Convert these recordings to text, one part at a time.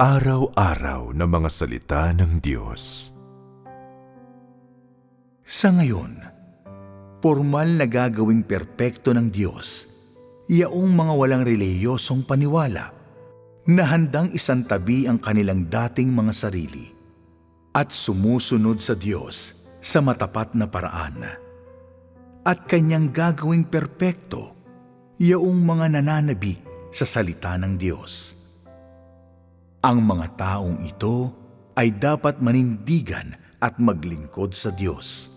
Pang-araw-araw na mga salita ng Diyos. Sa ngayon, formal na gagawing perpekto ng Diyos, yaong mga walang reliyosong paniwala na handang isantabi ang kanilang dating mga sarili at sumusunod sa Diyos sa matapat na paraan. At kanyang gagawing perpekto, yaong mga nananabik sa salita ng Diyos. Ang mga taong ito ay dapat manindigan at maglingkod sa Diyos.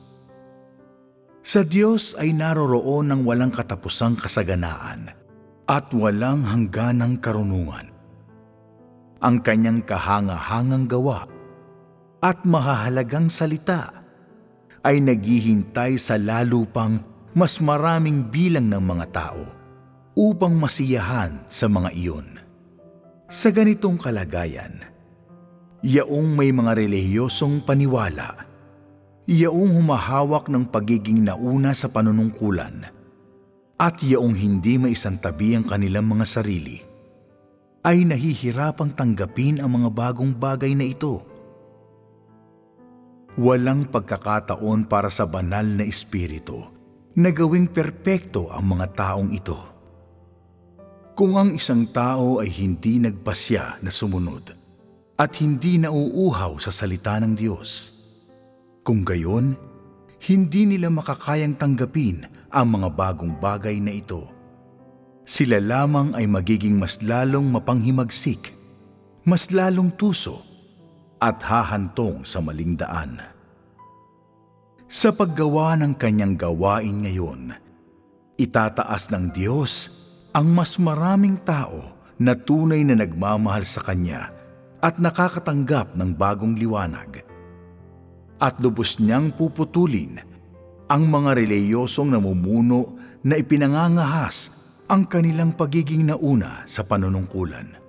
Sa Diyos ay naroroon ng walang katapusang kasaganaan at walang hangganang karunungan. Ang kanyang kahanga-hangang gawa at mahahalagang salita ay naghihintay sa lalo pang mas maraming bilang ng mga tao upang masiyahan sa mga iyon. Sa ganitong kalagayan, yaong may mga relihiyosong paniwala, yaong humahawak ng pagiging nauna sa panunungkulan, at yaong hindi maisantabi ang kanilang mga sarili, ay nahihirapang tanggapin ang mga bagong bagay na ito. Walang pagkakataon para sa banal na espiritu na gawing perpekto ang mga taong ito. Kung ang isang tao ay hindi nagpasya na sumunod at hindi nauuhaw sa salita ng Diyos, kung gayon, hindi nila makakayang tanggapin ang mga bagong bagay na ito. Sila lamang ay magiging mas lalong mapanghimagsik, mas lalong tuso, at hahantong sa maling daan. Sa paggawa ng kanyang gawain ngayon, itataas ng Diyos ang mas maraming tao na tunay na nagmamahal sa Kanya at nakakatanggap ng bagong liwanag. At lubos niyang puputulin ang mga reliyosong namumuno na ipinangangahas ang kanilang pagiging nauna sa panunungkulan.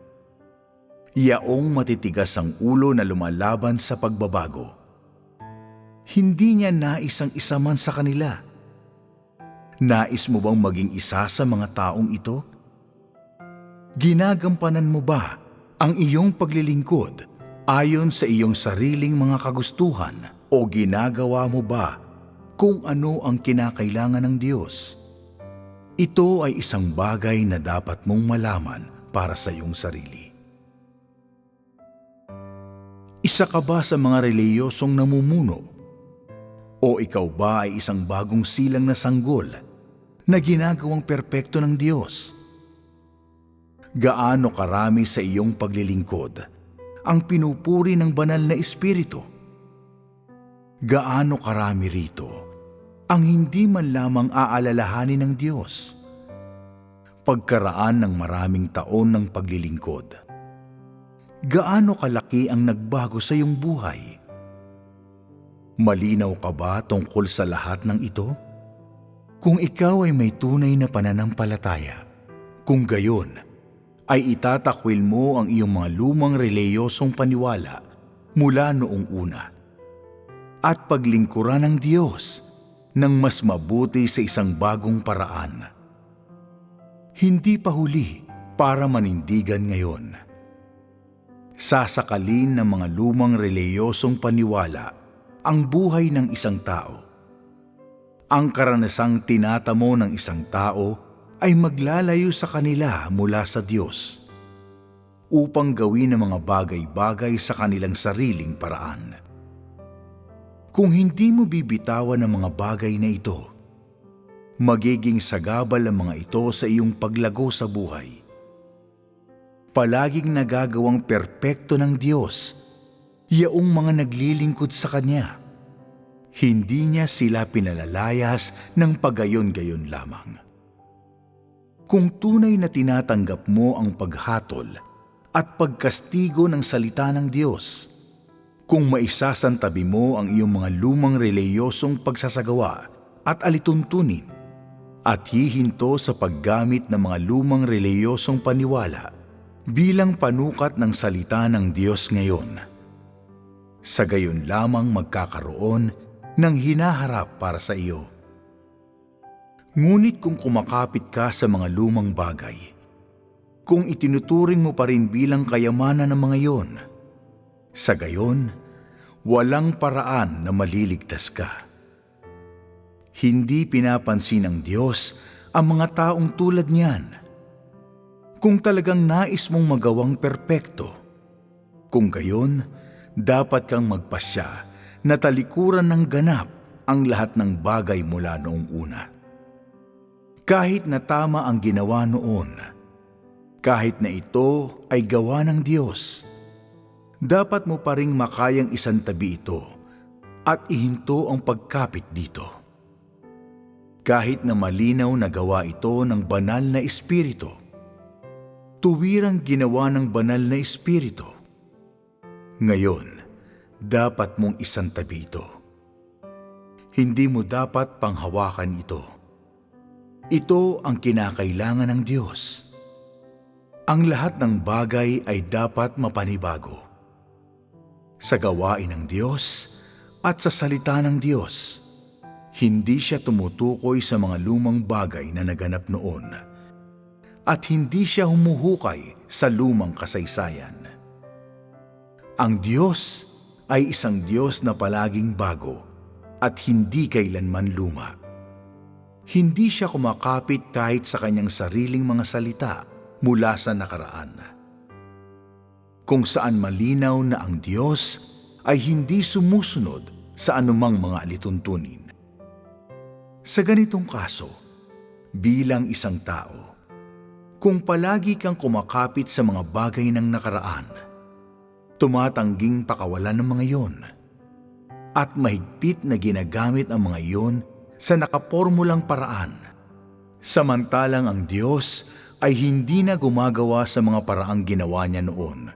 Yaong matitigas ang ulo na lumalaban sa pagbabago. Hindi niya naisang isa man sa kanila. Nais mo bang maging isa sa mga taong ito? Ginagampanan mo ba ang iyong paglilingkod ayon sa iyong sariling mga kagustuhan o ginagawa mo ba kung ano ang kinakailangan ng Diyos? Ito ay isang bagay na dapat mong malaman para sa iyong sarili. Isa ka ba sa mga reliyosong namumuno? O ikaw ba ay isang bagong silang na sanggol na ginagawang perpekto ng Diyos? Gaano karami sa iyong paglilingkod ang pinupuri ng banal na Espiritu? Gaano karami rito ang hindi man lamang aalalahanin ng Diyos? Pagkaraan ng maraming taon ng paglilingkod, gaano kalaki ang nagbago sa iyong buhay? Malinaw ka ba tungkol sa lahat ng ito? Kung ikaw ay may tunay na pananampalataya, kung gayon, ay itatakwil mo ang iyong mga lumang reliyosong paniwala mula noong una at paglingkuran ng Diyos ng mas mabuti sa isang bagong paraan. Hindi pa huli para manindigan ngayon. Sasakalin ng mga lumang reliyosong paniwala ang buhay ng isang tao. Ang karanasang tinatamo ng isang tao ay maglalayo sa kanila mula sa Diyos upang gawin ang mga bagay-bagay sa kanilang sariling paraan. Kung hindi mo bibitawan ang mga bagay na ito, magiging sagabal ang mga ito sa iyong paglago sa buhay. Palaging nagagawang perpekto ng Diyos yaong mga naglilingkod sa Kanya. Hindi niya sila pinalalayas ng pagayon-gayon lamang. Kung tunay na tinatanggap mo ang paghatol at pagkastigo ng salita ng Diyos, kung maisasantabi mo ang iyong mga lumang reliyosong pagsasagawa at alituntunin, at hihinto sa paggamit ng mga lumang reliyosong paniwala bilang panukat ng salita ng Diyos ngayon. Sa gayon lamang magkakaroon ng hinaharap para sa iyo. Ngunit kung kumakapit ka sa mga lumang bagay, kung itinuturing mo pa rin bilang kayamanan ng mga iyon. Sa gayon, walang paraan na maliligtas ka. Hindi pinapansin ng Diyos ang mga taong tulad niyan. Kung talagang nais mong magawang perpekto, kung gayon, dapat kang magpasya na talikuran ng ganap ang lahat ng bagay mula noong una. Kahit na tama ang ginawa noon, kahit na ito ay gawa ng Diyos, dapat mo pa ring makayang isantabi ito at ihinto ang pagkapit dito. Kahit na malinaw na gawa ito ng banal na espiritu, tuwirang ginawa ng banal na espiritu. Ngayon, dapat mong isantabi ito. Hindi mo dapat panghawakan ito. Ito ang kinakailangan ng Diyos. Ang lahat ng bagay ay dapat mapanibago. Sa gawain ng Diyos at sa salita ng Diyos, hindi siya tumutukoy sa mga lumang bagay na naganap noon at hindi siya humuhukay sa lumang kasaysayan. Ang Diyos ay isang Diyos na palaging bago at hindi kailanman luma. Hindi siya kumakapit kahit sa kanyang sariling mga salita mula sa nakaraan. Kung saan malinaw na ang Diyos ay hindi sumusunod sa anumang mga alituntunin. Sa ganitong kaso, bilang isang tao, kung palagi kang kumakapit sa mga bagay ng nakaraan, tumatangging pakawalan ng mga iyon, at mahigpit na ginagamit ang mga iyon sa nakapormulang paraan. Samantalang ang Diyos ay hindi na gumagawa sa mga paraang ginawa niya noon.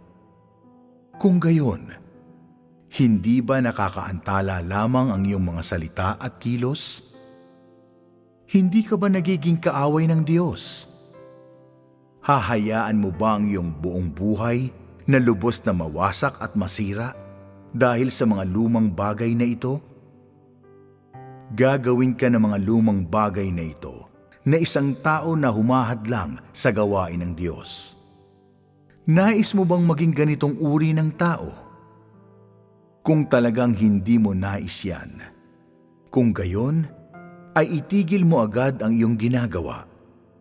Kung gayon, hindi ba nakakaantala lamang ang iyong mga salita at kilos? Hindi ka ba nagiging kaaway ng Diyos? Hahayaan mo ba ang iyong buong buhay na lubos na mawasak at masira dahil sa mga lumang bagay na ito? Gagawin ka ng mga lumang bagay na ito na isang tao na humahadlang sa gawain ng Diyos. Nais mo bang maging ganitong uri ng tao? Kung talagang hindi mo nais yan, kung gayon, ay itigil mo agad ang iyong ginagawa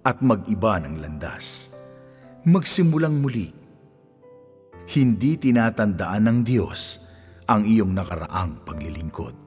at mag-iba ng landas. Magsimulang muli. Hindi tinatandaan ng Diyos ang iyong nakaraang paglilingkod.